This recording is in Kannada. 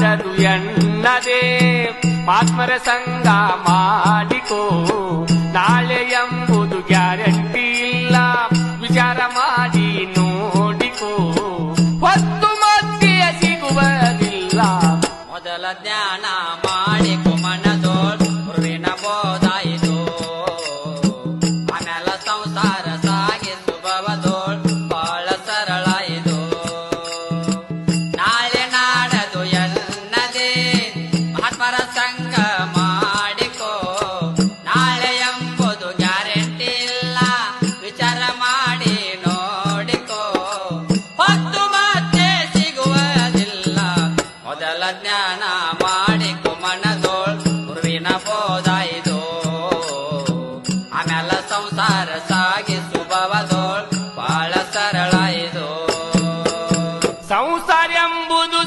ನಾಡದು ಎನ್ನದೆ. ಆತ್ಮರ ಸಂಗ ಮಾಡಿಕೋ. ನಾಳೆ ಎಂಬುದು ಗ್ಯಾರಂಟಿ ಇಲ್ಲ. ವಿಚಾರ ಮಾಡಿ ನೋಡಿಕೋ. ಹೊತ್ತು ಮತ್ತೆ ಸಿಗುವುದಿಲ್ಲ. ಮೊದಲ ಜ್ಞಾನ ಮಾಡಿ ಕುಮನದೋ ಋಣ ಬೋಧಾಯಿತು ಆಮೇಲೆ ಸಂಸಾರ ಜ್ಞಾನ ಮಾಡಿ ಕುಮನದೋಳ್ ಗುರುವಿನ ಬೋಧಾಯಿತು ಆಮೇಲೆ ಸಂಸಾರ ಸಾಗಿ ಸುಭವದೋಳ್ ಬಹಳ ಸರಳಾಯಿತು. ಸಂಸಾರ ಎಂಬುದು